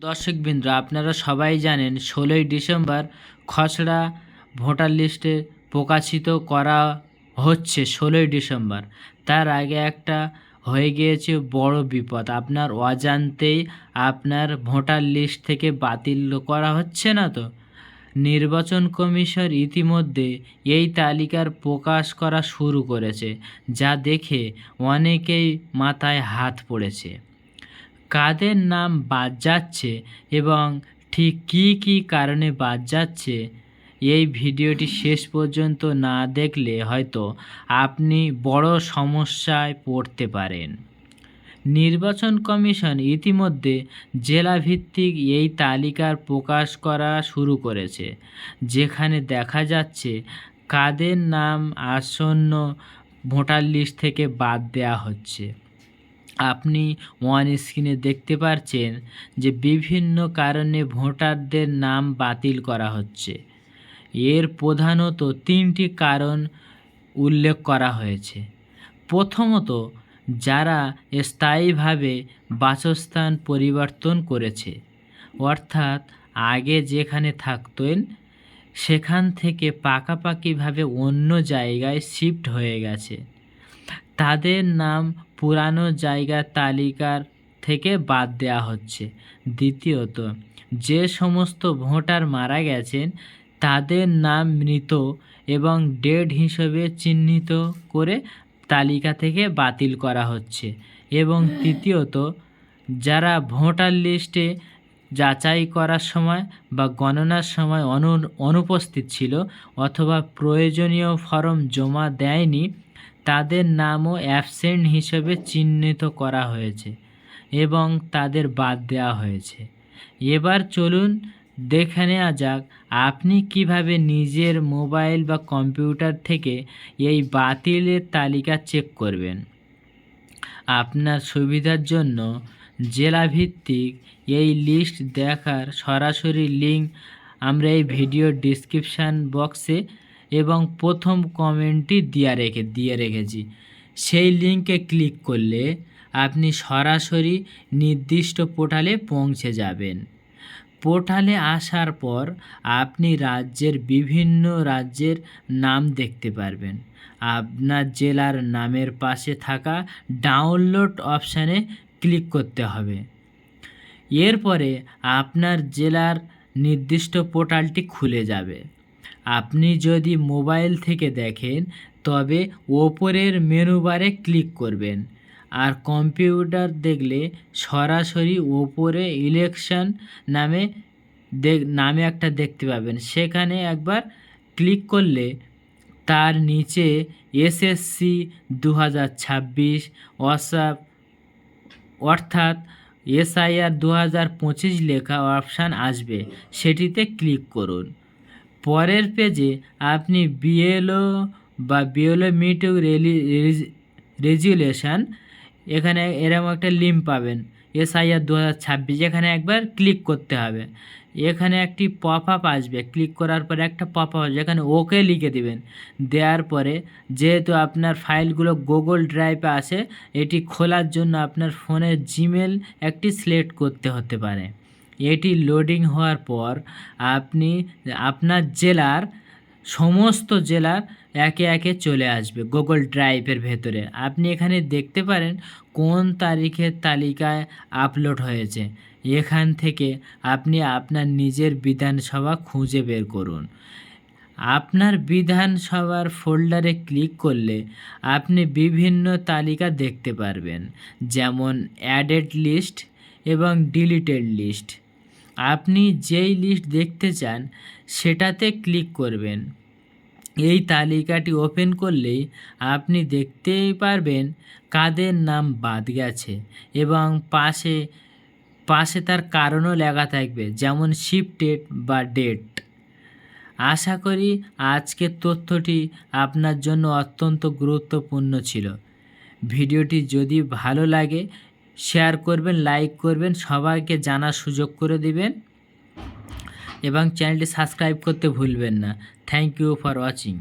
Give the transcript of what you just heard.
দর্শকবৃন্দ, আপনারা সবাই জানেন ষোলোই ডিসেম্বর খসড়া ভোটার লিস্টে প্রকাশিত করা হচ্ছে ষোলোই ডিসেম্বর। তার আগে একটা হয়ে গিয়েছে বড় বিপদ। আপনার অজান্তেই আপনার ভোটার লিস্ট থেকে বাতিল করা হচ্ছে না তো? নির্বাচন কমিশন ইতিমধ্যে এই তালিকার প্রকাশ করা শুরু করেছে, যা দেখে অনেকেই মাথায় হাত পড়েছে। কাদের নাম বাদ যাচ্ছে এবং ঠিক কী কী কারণে বাদ যাচ্ছে, এই ভিডিওটি শেষ পর্যন্ত না দেখলে হয়তো আপনি বড় সমস্যায় পড়তে পারেন। নির্বাচন কমিশন ইতিমধ্যে জেলাভিত্তিক এই তালিকার প্রকাশ করা শুরু করেছে, যেখানে দেখা যাচ্ছে কাদের নাম আসন্ন ভোটার লিস্ট থেকে বাদ দেওয়া হচ্ছে। আপনি ওয়ান স্ক্রিনে দেখতে পাচ্ছেন যে বিভিন্ন কারণে ভোটারদের নাম বাতিল করা হচ্ছে। এর প্রধানত তিনটি কারণ উল্লেখ করা হয়েছে। প্রথমত, যারা স্থায়ীভাবে বাসস্থান পরিবর্তন করেছে, অর্থাৎ আগে যেখানে থাকতেন, সেখান থেকে পাকাপাকিভাবে অন্য জায়গায় শিফট হয়ে গেছে। তাদের নাম পুরানো জায়গার তালিকার থেকে বাদ দেওয়া হচ্ছে। দ্বিতীয়ত, যে সমস্ত ভোটার মারা গেছেন, তাদের নাম মৃত এবং ডেড হিসেবে চিহ্নিত করে তালিকা থেকে বাতিল করা হচ্ছে। এবং তৃতীয়ত, যারা ভোটার লিস্টে যাচাই করার সময় বা গণনার সময় অনু, অনুপস্থিত ছিল অথবা প্রয়োজনীয় ফর্ম জমা দেয়নি তাদের নামও অ্যাবসেন্ট হিসেবে চিহ্নিত করা হয়েছে এবং তাদের বাদ দেওয়া হয়েছে। এবার চলুন দেখে নেওয়া যাক আপনি কীভাবে নিজের মোবাইল বা কম্পিউটার থেকে এই বাতিলের তালিকা চেক করবেন। আপনার সুবিধার জন্য জেলাভিত্তিক এই লিস্ট দেখার সরাসরি লিঙ্ক আমরা এই ভিডিও ডিসক্রিপশান বক্সে এবং প্রথম কমেন্টটি দিয়ে রেখে, দিয়ে রেখেছি। সেই লিঙ্কে ক্লিক করলে আপনি সরাসরি নির্দিষ্ট পোর্টালে পৌঁছে যাবেন। পোর্টালে আসার পর আপনি রাজ্যের বিভিন্ন রাজ্যের নাম দেখতে পারবেন। আপনার জেলার নামের পাশে থাকা ডাউনলোড অপশানে ক্লিক করতে হবে। এরপরে আপনার জেলার নির্দিষ্ট পোর্টালটি খুলে যাবে। আপনি যদি মোবাইল থেকে দেখেন, তবে ওপরের মেনু বারে ক্লিক করবেন। আর কম্পিউটার দেখলে সরাসরি ওপরে ইলেকশন নামে নামে একটা দেখতে পাবেন। সেখানে একবার ক্লিক করলে তার নিচে এসএসসি দু হাজার ছাব্বিশ অসাপ অর্থাৎ এসআইআর দু হাজার পঁচিশ লেখা অপশান আসবে। সেটিতে ক্লিক করুন। পরের পেজে আপনি বিএলও বা বিএলও মিটিং রেজুলেশান, এখানে এরকম একটা লিঙ্ক পাবেন। এসআইআর দু হাজার ছাব্বিশ, এখানে একবার ক্লিক করতে হবে। এখানে একটি পপ আপ আসবে। ক্লিক করার পরে একটা পপ আপ আসবে। এখানে ওকে লিখে দেবেন। দেওয়ার পরে যেহেতু আপনার ফাইলগুলো গুগল ড্রাইভে আসে এটি খোলার জন্য আপনার ফোনের জিমেল একটি সিলেক্ট করতে হতে পারে। এটি লোডিং হওয়ার পর আপনি আপনার জেলার সমস্ত জেলার একে একে চলে আসবে গুগল ড্রাইভের ভেতরে। আপনি এখানে দেখতে পারেন কোন তারিখের তালিকায় আপলোড হয়েছে। এখান থেকে আপনি আপনার নিজের বিধানসভা খুঁজে বের করুন। আপনার বিধানসভার ফোল্ডারে ক্লিক করলে আপনি বিভিন্ন তালিকা দেখতে পারবেন, যেমন অ্যাডেড লিস্ট এবং ডিলিটেড লিস্ট আপনি যেই লিস্ট দেখতে চান, সেটাতে ক্লিক করবেন। এই তালিকাটি ওপেন করলেই আপনি দেখতেই পারবেন কাদের নাম বাদ গেছে এবং পাশে পাশে তার কারণও লেখা থাকবে, যেমন শিফটেড বা ডেট আশা করি আজকের তথ্যটি আপনার জন্য অত্যন্ত গুরুত্বপূর্ণ ছিল। ভিডিওটি যদি ভালো লাগে শেয়ার করবেন, লাইক করবেন, সবাইকে জানার সুযোগ করে দিবেন এবং চ্যানেলটি সাবস্ক্রাইব করতে ভুলবেন না। Thank you for watching